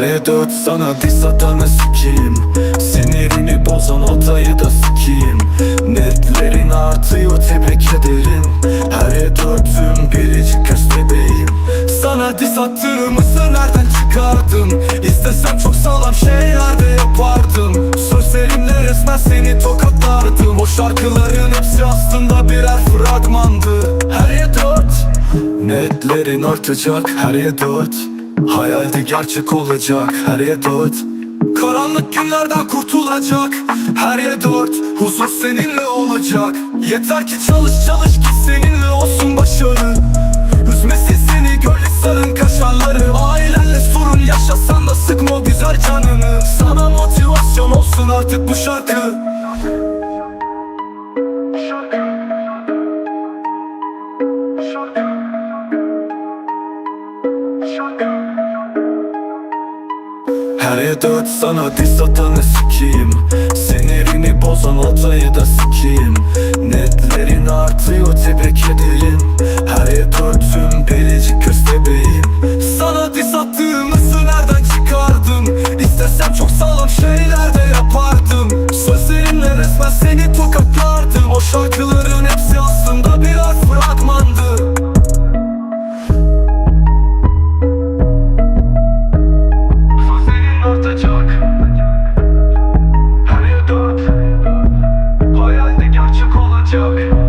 dört sana diss atanı sikeyim. Sinirini bozan odayı da sikeyim. Netlerin artıyor tebrik ederim Her dörtüm biricik köstebeğim Sana diss attığımızı nereden çıkardım İstesem çok sağlam şeyler de yapardım. Sözlerimle resmen seni tokatlardım. O şarkıların hepsi aslında birer fragmandı. Her dört Netlerin artacak her dört Hayalde gerçek olacak her dört. Karanlık günlerden kurtulacak her dört. Huzur seninle olacak. Yeter ki çalış çalış ki seninle olsun başarı. Üzmesin seni gölge kaşarları. Ailenle sorun yaşasan da sıkma güzel canını. Sana motivasyon olsun artık bu şarkı Her dört sana diss atanı sikeyim Sinirini bozan odayı da you call a joke.